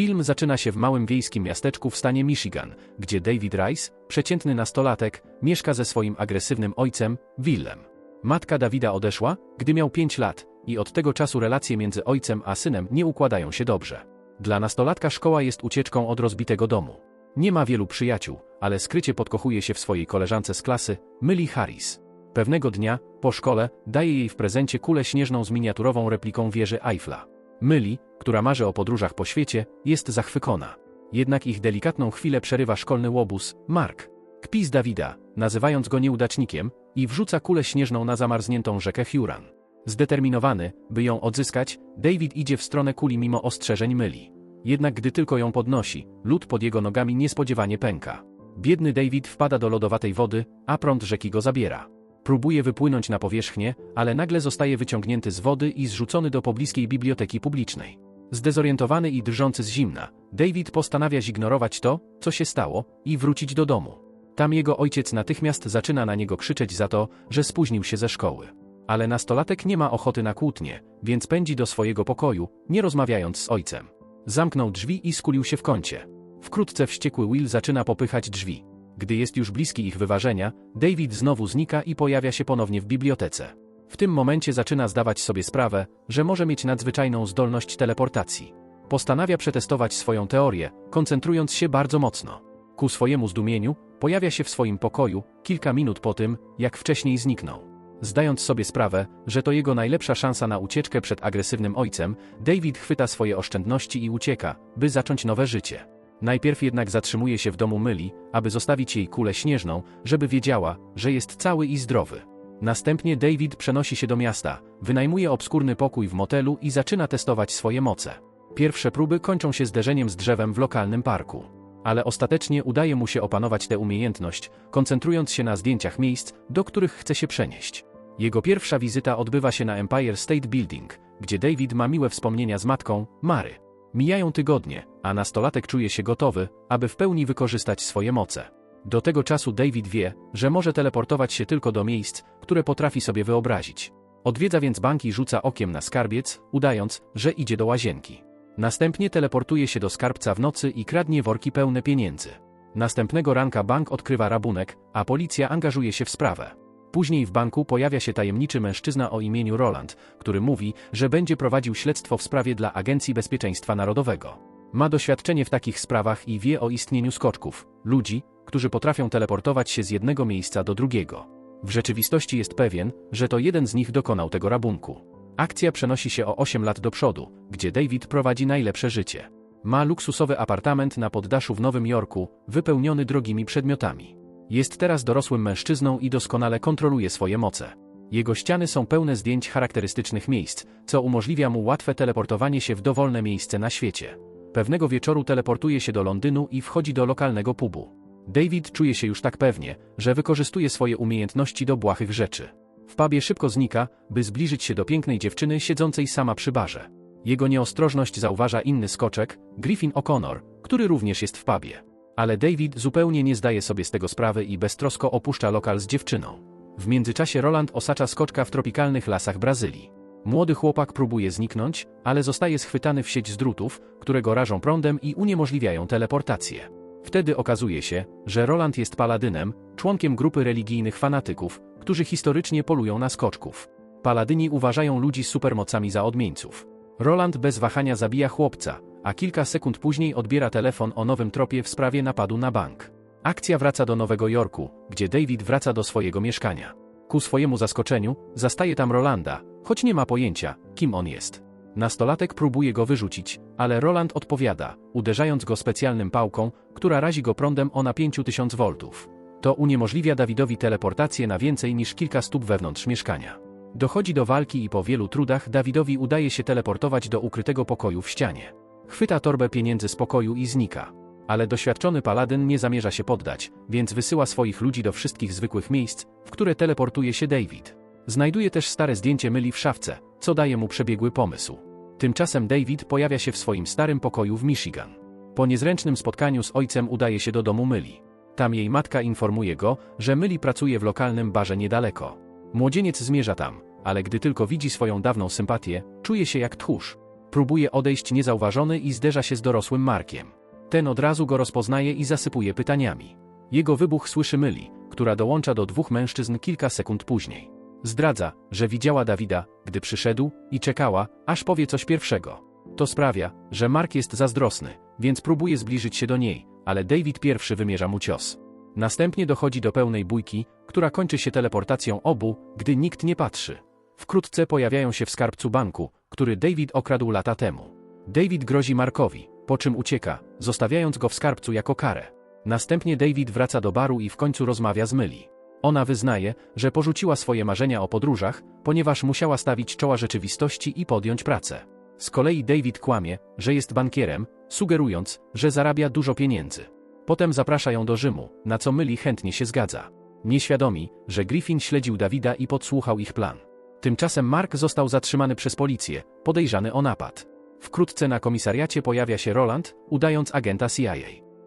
Film zaczyna się w małym wiejskim miasteczku w stanie Michigan, gdzie David Rice, przeciętny nastolatek, mieszka ze swoim agresywnym ojcem, Willem. Matka Dawida odeszła, gdy miał 5 lat, i od tego czasu relacje między ojcem a synem nie układają się dobrze. Dla nastolatka szkoła jest ucieczką od rozbitego domu. Nie ma wielu przyjaciół, ale skrycie podkochuje się w swojej koleżance z klasy, Millie Harris. Pewnego dnia, po szkole, daje jej w prezencie kulę śnieżną z miniaturową repliką wieży Eiffla. Millie, która marzy o podróżach po świecie, jest zachwycona. Jednak ich delikatną chwilę przerywa szkolny łobuz, Mark. Kpi z Dawida, nazywając go nieudacznikiem, i wrzuca kulę śnieżną na zamarzniętą rzekę Huron. Zdeterminowany, by ją odzyskać, David idzie w stronę kuli mimo ostrzeżeń myli. Jednak gdy tylko ją podnosi, lód pod jego nogami niespodziewanie pęka. Biedny David wpada do lodowatej wody, a prąd rzeki go zabiera. Próbuje wypłynąć na powierzchnię, ale nagle zostaje wyciągnięty z wody i zrzucony do pobliskiej biblioteki publicznej. Zdezorientowany i drżący z zimna, David postanawia zignorować to, co się stało, i wrócić do domu. Tam jego ojciec natychmiast zaczyna na niego krzyczeć za to, że spóźnił się ze szkoły. Ale nastolatek nie ma ochoty na kłótnie, więc pędzi do swojego pokoju, nie rozmawiając z ojcem. Zamknął drzwi i skulił się w kącie. Wkrótce wściekły Will zaczyna popychać drzwi. Gdy jest już bliski ich wyważenia, David znowu znika i pojawia się ponownie w bibliotece. W tym momencie zaczyna zdawać sobie sprawę, że może mieć nadzwyczajną zdolność teleportacji. Postanawia przetestować swoją teorię, koncentrując się bardzo mocno. Ku swojemu zdumieniu, pojawia się w swoim pokoju, kilka minut po tym, jak wcześniej zniknął. Zdając sobie sprawę, że to jego najlepsza szansa na ucieczkę przed agresywnym ojcem, David chwyta swoje oszczędności i ucieka, by zacząć nowe życie. Najpierw jednak zatrzymuje się w domu Myli, aby zostawić jej kulę śnieżną, żeby wiedziała, że jest cały i zdrowy. Następnie David przenosi się do miasta, wynajmuje obskurny pokój w motelu i zaczyna testować swoje moce. Pierwsze próby kończą się zderzeniem z drzewem w lokalnym parku. Ale ostatecznie udaje mu się opanować tę umiejętność, koncentrując się na zdjęciach miejsc, do których chce się przenieść. Jego pierwsza wizyta odbywa się na Empire State Building, gdzie David ma miłe wspomnienia z matką, Mary. Mijają tygodnie, a nastolatek czuje się gotowy, aby w pełni wykorzystać swoje moce. Do tego czasu David wie, że może teleportować się tylko do miejsc, które potrafi sobie wyobrazić. Odwiedza więc bank i rzuca okiem na skarbiec, udając, że idzie do łazienki. Następnie teleportuje się do skarbca w nocy i kradnie worki pełne pieniędzy. Następnego ranka bank odkrywa rabunek, a policja angażuje się w sprawę. Później w banku pojawia się tajemniczy mężczyzna o imieniu Roland, który mówi, że będzie prowadził śledztwo w sprawie dla Agencji Bezpieczeństwa Narodowego. Ma doświadczenie w takich sprawach i wie o istnieniu skoczków, ludzi, którzy potrafią teleportować się z jednego miejsca do drugiego. W rzeczywistości jest pewien, że to jeden z nich dokonał tego rabunku. Akcja przenosi się o 8 lat do przodu, gdzie David prowadzi najlepsze życie. Ma luksusowy apartament na poddaszu w Nowym Jorku, wypełniony drogimi przedmiotami. Jest teraz dorosłym mężczyzną i doskonale kontroluje swoje moce. Jego ściany są pełne zdjęć charakterystycznych miejsc, co umożliwia mu łatwe teleportowanie się w dowolne miejsce na świecie. Pewnego wieczoru teleportuje się do Londynu i wchodzi do lokalnego pubu. David czuje się już tak pewnie, że wykorzystuje swoje umiejętności do błahych rzeczy. W pubie szybko znika, by zbliżyć się do pięknej dziewczyny siedzącej sama przy barze. Jego nieostrożność zauważa inny skoczek, Griffin O'Connor, który również jest w pubie. Ale David zupełnie nie zdaje sobie z tego sprawy i beztrosko opuszcza lokal z dziewczyną. W międzyczasie Roland osacza skoczka w tropikalnych lasach Brazylii. Młody chłopak próbuje zniknąć, ale zostaje schwytany w sieć z drutów, które go rażą prądem i uniemożliwiają teleportację. Wtedy okazuje się, że Roland jest paladynem, członkiem grupy religijnych fanatyków, którzy historycznie polują na skoczków. Paladyni uważają ludzi z supermocami za odmieńców. Roland bez wahania zabija chłopca, a kilka sekund później odbiera telefon o nowym tropie w sprawie napadu na bank. Akcja wraca do Nowego Jorku, gdzie David wraca do swojego mieszkania. Ku swojemu zaskoczeniu, zastaje tam Rolanda, choć nie ma pojęcia, kim on jest. Nastolatek próbuje go wyrzucić, ale Roland odpowiada, uderzając go specjalnym pałką, która razi go prądem o napięciu 1000 V. To uniemożliwia Dawidowi teleportację na więcej niż kilka stóp wewnątrz mieszkania. Dochodzi do walki i po wielu trudach Dawidowi udaje się teleportować do ukrytego pokoju w ścianie. Chwyta torbę pieniędzy z pokoju i znika. Ale doświadczony paladyn nie zamierza się poddać, więc wysyła swoich ludzi do wszystkich zwykłych miejsc, w które teleportuje się David. Znajduje też stare zdjęcie myli w szafce, co daje mu przebiegły pomysł. Tymczasem David pojawia się w swoim starym pokoju w Michigan. Po niezręcznym spotkaniu z ojcem udaje się do domu Myli. Tam jej matka informuje go, że Myli pracuje w lokalnym barze niedaleko. Młodzieniec zmierza tam, ale gdy tylko widzi swoją dawną sympatię, czuje się jak tchórz. Próbuje odejść niezauważony i zderza się z dorosłym Markiem. Ten od razu go rozpoznaje i zasypuje pytaniami. Jego wybuch słyszy Myli, która dołącza do dwóch mężczyzn kilka sekund później. Zdradza, że widziała Dawida, gdy przyszedł i czekała, aż powie coś pierwszego. To sprawia, że Mark jest zazdrosny, więc próbuje zbliżyć się do niej, ale David pierwszy wymierza mu cios. Następnie dochodzi do pełnej bójki, która kończy się teleportacją obu, gdy nikt nie patrzy. Wkrótce pojawiają się w skarbcu banku, który David okradł lata temu. David grozi Markowi, po czym ucieka, zostawiając go w skarbcu jako karę. Następnie David wraca do baru i w końcu rozmawia z Myli. Ona wyznaje, że porzuciła swoje marzenia o podróżach, ponieważ musiała stawić czoła rzeczywistości i podjąć pracę. Z kolei David kłamie, że jest bankierem, sugerując, że zarabia dużo pieniędzy. Potem zaprasza ją do Rzymu, na co Myli chętnie się zgadza. Nieświadomi, że Griffin śledził Dawida i podsłuchał ich plan. Tymczasem Mark został zatrzymany przez policję, podejrzany o napad. Wkrótce na komisariacie pojawia się Roland, udając agenta CIA.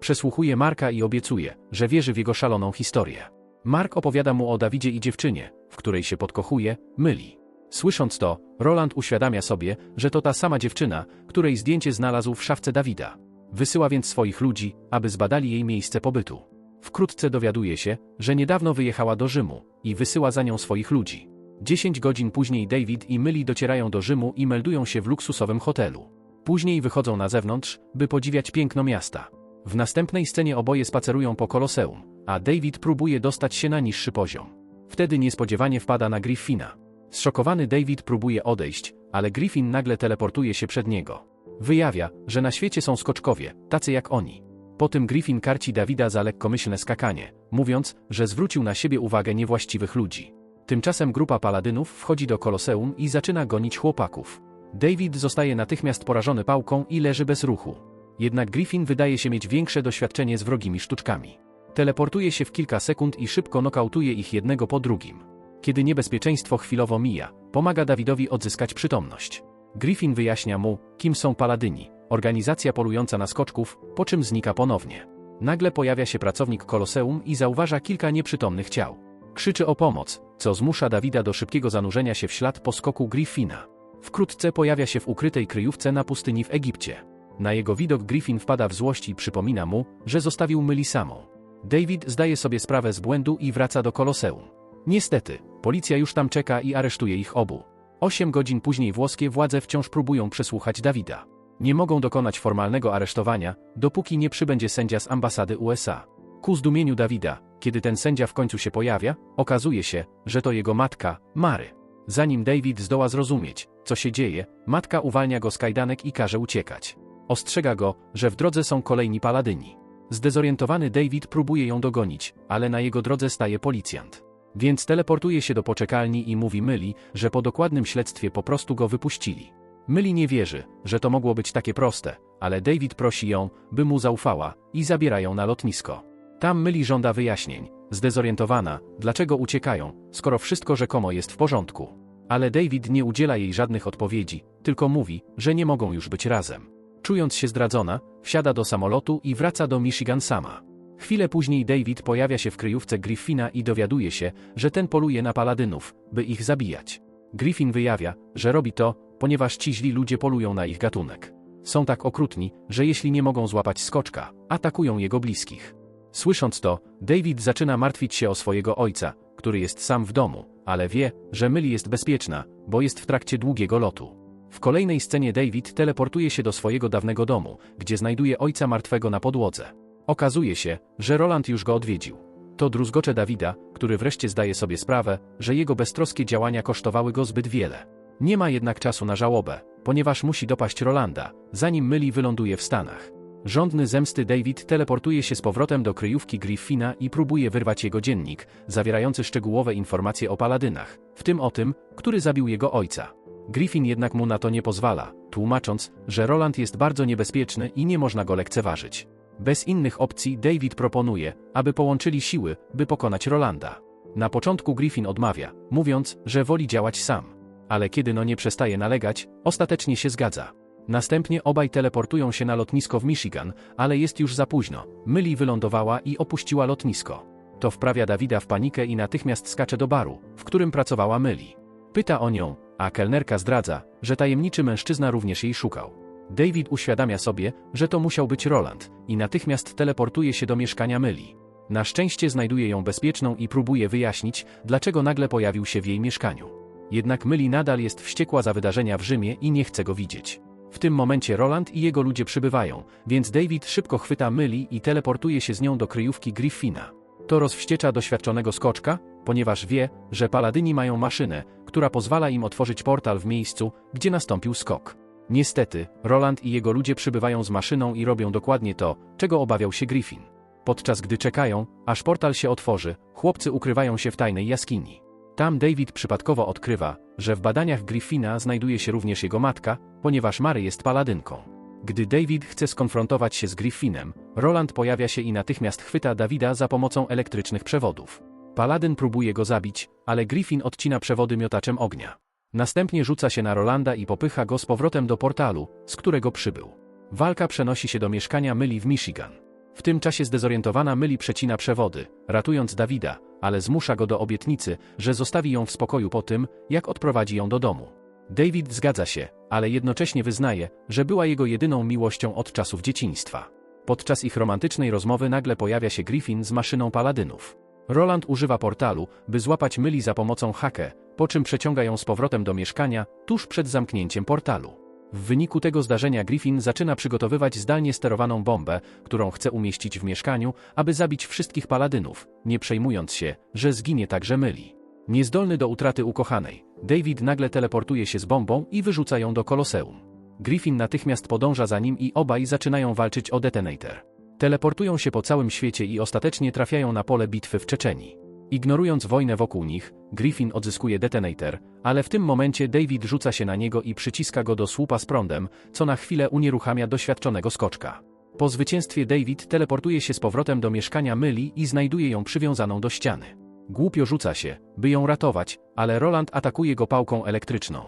Przesłuchuje Marka i obiecuje, że wierzy w jego szaloną historię. Mark opowiada mu o Dawidzie i dziewczynie, w której się podkochuje, myli. Słysząc to, Roland uświadamia sobie, że to ta sama dziewczyna, której zdjęcie znalazł w szafce Dawida. Wysyła więc swoich ludzi, aby zbadali jej miejsce pobytu. Wkrótce dowiaduje się, że niedawno wyjechała do Rzymu i wysyła za nią swoich ludzi. Dziesięć godzin później David i Myli docierają do Rzymu i meldują się w luksusowym hotelu. Później wychodzą na zewnątrz, by podziwiać piękno miasta. W następnej scenie oboje spacerują po koloseum, a David próbuje dostać się na niższy poziom. Wtedy niespodziewanie wpada na Griffina. Zszokowany David próbuje odejść, ale Griffin nagle teleportuje się przed niego. Wyjawia, że na świecie są skoczkowie, tacy jak oni. Po tym Griffin karci Dawida za lekkomyślne skakanie, mówiąc, że zwrócił na siebie uwagę niewłaściwych ludzi. Tymczasem grupa paladynów wchodzi do koloseum i zaczyna gonić chłopaków. David zostaje natychmiast porażony pałką i leży bez ruchu. Jednak Griffin wydaje się mieć większe doświadczenie z wrogimi sztuczkami. Teleportuje się w kilka sekund i szybko nokautuje ich jednego po drugim. Kiedy niebezpieczeństwo chwilowo mija, pomaga Dawidowi odzyskać przytomność. Griffin wyjaśnia mu, kim są paladyni, organizacja polująca na skoczków, po czym znika ponownie. Nagle pojawia się pracownik koloseum i zauważa kilka nieprzytomnych ciał. Krzyczy o pomoc, co zmusza Dawida do szybkiego zanurzenia się w ślad po skoku Griffina. Wkrótce pojawia się w ukrytej kryjówce na pustyni w Egipcie. Na jego widok Griffin wpada w złość i przypomina mu, że zostawił myli samą. David zdaje sobie sprawę z błędu i wraca do koloseum. Niestety, policja już tam czeka i aresztuje ich obu. Osiem godzin później włoskie władze wciąż próbują przesłuchać Dawida. Nie mogą dokonać formalnego aresztowania, dopóki nie przybędzie sędzia z ambasady USA. Ku zdumieniu Dawida, kiedy ten sędzia w końcu się pojawia, okazuje się, że to jego matka, Mary. Zanim David zdoła zrozumieć, co się dzieje, matka uwalnia go z kajdanek i każe uciekać. Ostrzega go, że w drodze są kolejni paladyni. Zdezorientowany David próbuje ją dogonić, ale na jego drodze staje policjant. Więc teleportuje się do poczekalni i mówi Myli, że po dokładnym śledztwie po prostu go wypuścili. Myli nie wierzy, że to mogło być takie proste, ale David prosi ją, by mu zaufała i zabiera ją na lotnisko. Tam Myli żąda wyjaśnień, zdezorientowana, dlaczego uciekają, skoro wszystko rzekomo jest w porządku. Ale David nie udziela jej żadnych odpowiedzi, tylko mówi, że nie mogą już być razem. Czując się zdradzona, wsiada do samolotu i wraca do Michigan sama. Chwilę później David pojawia się w kryjówce Griffina i dowiaduje się, że ten poluje na paladynów, by ich zabijać. Griffin wyjawia, że robi to, ponieważ ci źli ludzie polują na ich gatunek. Są tak okrutni, że jeśli nie mogą złapać skoczka, atakują jego bliskich. Słysząc to, David zaczyna martwić się o swojego ojca, który jest sam w domu, ale wie, że myli jest bezpieczna, bo jest w trakcie długiego lotu. W kolejnej scenie David teleportuje się do swojego dawnego domu, gdzie znajduje ojca martwego na podłodze. Okazuje się, że Roland już go odwiedził. To druzgocze Dawida, który wreszcie zdaje sobie sprawę, że jego beztroskie działania kosztowały go zbyt wiele. Nie ma jednak czasu na żałobę, ponieważ musi dopaść Rolanda, zanim myli wyląduje w Stanach. Żądny zemsty David teleportuje się z powrotem do kryjówki Griffina i próbuje wyrwać jego dziennik, zawierający szczegółowe informacje o paladynach, w tym o tym, który zabił jego ojca. Griffin jednak mu na to nie pozwala, tłumacząc, że Roland jest bardzo niebezpieczny i nie można go lekceważyć. Bez innych opcji David proponuje, aby połączyli siły, by pokonać Rolanda. Na początku Griffin odmawia, mówiąc, że woli działać sam. Ale kiedy no nie przestaje nalegać, ostatecznie się zgadza. Następnie obaj teleportują się na lotnisko w Michigan, ale jest już za późno. Myli wylądowała i opuściła lotnisko. To wprawia Dawida w panikę i natychmiast skacze do baru, w którym pracowała Myli. Pyta o nią, a kelnerka zdradza, że tajemniczy mężczyzna również jej szukał. David uświadamia sobie, że to musiał być Roland i natychmiast teleportuje się do mieszkania Myli. Na szczęście znajduje ją bezpieczną i próbuje wyjaśnić, dlaczego nagle pojawił się w jej mieszkaniu. Jednak Myli nadal jest wściekła za wydarzenia w Rzymie i nie chce go widzieć. W tym momencie Roland i jego ludzie przybywają, więc David szybko chwyta Myli i teleportuje się z nią do kryjówki Griffina. To rozwściecza doświadczonego skoczka, ponieważ wie, że paladyni mają maszynę, która pozwala im otworzyć portal w miejscu, gdzie nastąpił skok. Niestety, Roland i jego ludzie przybywają z maszyną i robią dokładnie to, czego obawiał się Griffin. Podczas gdy czekają, aż portal się otworzy, chłopcy ukrywają się w tajnej jaskini. Tam David przypadkowo odkrywa, że w badaniach Griffina znajduje się również jego matka, ponieważ Mary jest paladynką. Gdy David chce skonfrontować się z Griffinem, Roland pojawia się i natychmiast chwyta Davida za pomocą elektrycznych przewodów. Paladyn próbuje go zabić, ale Griffin odcina przewody miotaczem ognia. Następnie rzuca się na Rolanda i popycha go z powrotem do portalu, z którego przybył. Walka przenosi się do mieszkania Myli w Michigan. W tym czasie zdezorientowana Myli przecina przewody, ratując Davida, ale zmusza go do obietnicy, że zostawi ją w spokoju po tym, jak odprowadzi ją do domu. David zgadza się, ale jednocześnie wyznaje, że była jego jedyną miłością od czasów dzieciństwa. Podczas ich romantycznej rozmowy nagle pojawia się Griffin z maszyną paladynów. Roland używa portalu, by złapać Myli za pomocą hakę, po czym przeciąga ją z powrotem do mieszkania, tuż przed zamknięciem portalu. W wyniku tego zdarzenia Griffin zaczyna przygotowywać zdalnie sterowaną bombę, którą chce umieścić w mieszkaniu, aby zabić wszystkich paladynów, nie przejmując się, że zginie także Myli. Niezdolny do utraty ukochanej, David nagle teleportuje się z bombą i wyrzuca ją do koloseum. Griffin natychmiast podąża za nim i obaj zaczynają walczyć o detonator. Teleportują się po całym świecie i ostatecznie trafiają na pole bitwy w Czeczenii. Ignorując wojnę wokół nich, Griffin odzyskuje detonator, ale w tym momencie David rzuca się na niego i przyciska go do słupa z prądem, co na chwilę unieruchamia doświadczonego skoczka. Po zwycięstwie David teleportuje się z powrotem do mieszkania Myli i znajduje ją przywiązaną do ściany. Głupio rzuca się, by ją ratować, ale Roland atakuje go pałką elektryczną.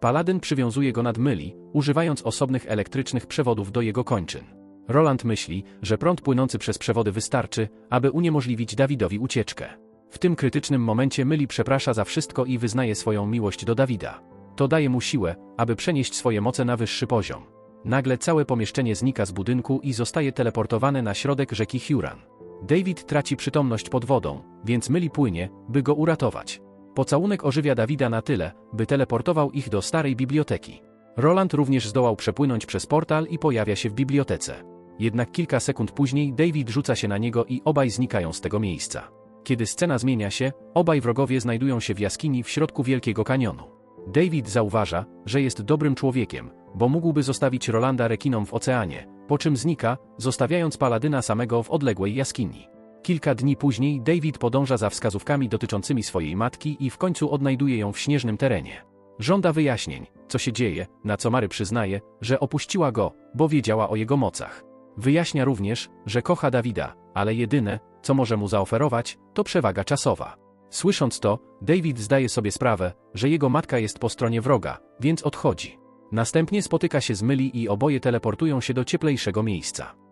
Paladyn przywiązuje go nad Myli, używając osobnych elektrycznych przewodów do jego kończyn. Roland myśli, że prąd płynący przez przewody wystarczy, aby uniemożliwić Dawidowi ucieczkę. W tym krytycznym momencie Myli przeprasza za wszystko i wyznaje swoją miłość do Dawida. To daje mu siłę, aby przenieść swoje moce na wyższy poziom. Nagle całe pomieszczenie znika z budynku i zostaje teleportowane na środek rzeki Huron. David traci przytomność pod wodą, więc Myli płynie, by go uratować. Pocałunek ożywia Dawida na tyle, by teleportował ich do starej biblioteki. Roland również zdołał przepłynąć przez portal i pojawia się w bibliotece. Jednak kilka sekund później David rzuca się na niego i obaj znikają z tego miejsca. Kiedy scena zmienia się, obaj wrogowie znajdują się w jaskini w środku Wielkiego Kanionu. David zauważa, że jest dobrym człowiekiem, bo mógłby zostawić Rolanda rekinom w oceanie, po czym znika, zostawiając paladyna samego w odległej jaskini. Kilka dni później David podąża za wskazówkami dotyczącymi swojej matki i w końcu odnajduje ją w śnieżnym terenie. Żąda wyjaśnień, co się dzieje, na co Mary przyznaje, że opuściła go, bo wiedziała o jego mocach. Wyjaśnia również, że kocha Dawida, ale jedyne, co może mu zaoferować, to przewaga czasowa. Słysząc to, David zdaje sobie sprawę, że jego matka jest po stronie wroga, więc odchodzi. Następnie spotyka się z Myli i oboje teleportują się do cieplejszego miejsca.